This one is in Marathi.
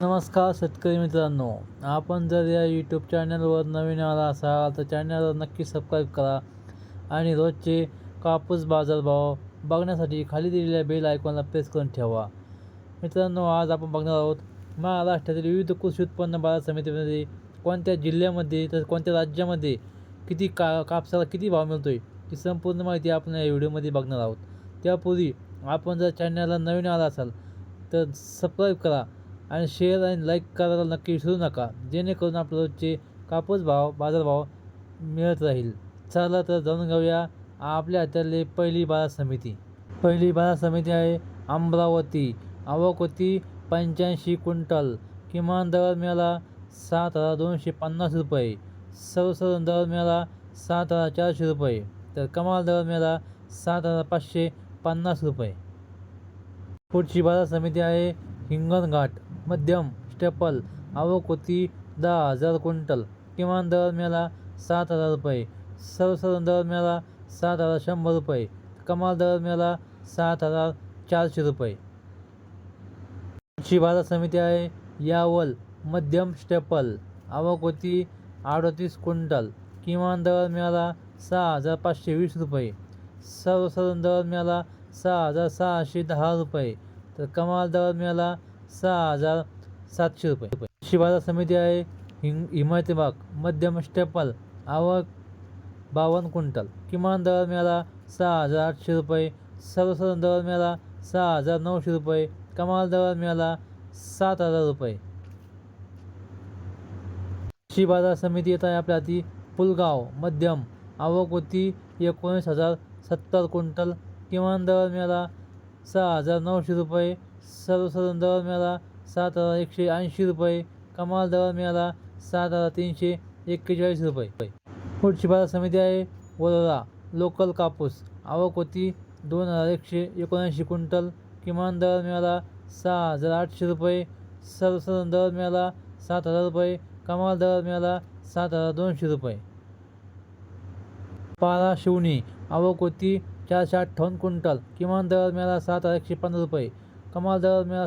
नमस्कार शेतकरी मित्रांनो आपण जर या यूट्यूब चॅनलवर नवीन आला असाल तर चॅनलवर नक्की सबस्क्राईब करा आणि रोजचे कापूस बाजारभाव बघण्यासाठी खाली दिलेल्या बेल आयकॉनला प्रेस करून ठेवा. मित्रांनो आज आपण बघणार आहोत महाराष्ट्रातील विविध कृषी उत्पन्न बाजार समितीमध्ये कोणत्या जिल्ह्यामध्ये तर कोणत्या राज्यामध्ये किती का कापसाला किती भाव मिळतो आहे ही संपूर्ण माहिती आपण या व्हिडिओमध्ये बघणार आहोत. त्यापूर्वी आपण जर चॅनलला नवीन आला असाल तर सबस्क्राईब करा आणि शेअर आणि लाईक करायला नक्की विसरू नका. जेणेकरून आपल्या रोजचे कापूस भाव बाजारभाव मिळत राहील. चला तर जाणून घेऊया आपल्या हातातली पहिली बाजार समिती. पहिली बाजार समिती आहे अमरावती. आवक होती पंच्याऐंशी क्विंटल. किमान दर मिळाला सात हजार दोनशे पन्नास रुपये. सर्वसाधारण दर मिळाला सात हजार चारशे रुपये. तर कमाल दर मिळाला सात हजार पाचशे पन्नास रुपये. पुढची बाजार समिती आहे हिंगणघाट. मध्यम स्टेपल आवक होती दहा हजार क्विंटल. किमान दर मिळाला सात हजार रुपये. सर्वसाधारण दर मिळाला सात हजार शंभर रुपये. कमाल दर मिळाला सात हजार चारशे रुपये. पुढची बाजार समिती आहे यावल मध्यम स्टेपल. आवक होती अडतीस क्विंटल. किमान दर मिळाला सहा हजार पाचशे वीस रुपये. सर्वसाधारण दर मिळाला सहा हजार सहाशे दहा रुपये. तर कमाल दर मिळाला सहा हजार सातशे रुपये. कृषी बाजार समिती आहे हिंग हिमायतबाग मध्यम स्टेपल आवक बावन्न क्विंटल. किमान दर मिळाला सहा हजार आठशे रुपये. सर्वसाधारण दर मिळाला सहा हजार नऊशे रुपये. कमाल दर मिळाला सात हजार रुपये. कृषी बाजार समिती येत आहे आपल्या हाती पुलगाव मध्यम आवक होती एकोणीस हजार सत्तर क्विंटल. किमान दर मिळाला सहा हजार नऊशे रुपये. सर्वसाधारण दर मिळाला सात हजार एकशे ऐंशी रुपये. कमाल दर मिळाला सात हजार तीनशे एक्केचाळीस रुपये. पुढची बाजार समिती आहे वरोरा लोकल कापूस. आवक होती दोन हजार एकशे एकोणऐंशी क्विंटल. किमान दर मिळाला सहा हजार आठशे रुपये. सर्वसाधारण दर मिळाला सात हजार रुपये. कमाल दर मिळाला सात हजार दोनशे रुपये. पारा शिवणी. आवक होती चारशे अठ्ठावन्न क्विंटल. किमान दर मिळाला सात हजार एकशे पन्नास रुपये. कमाल दर मिळाला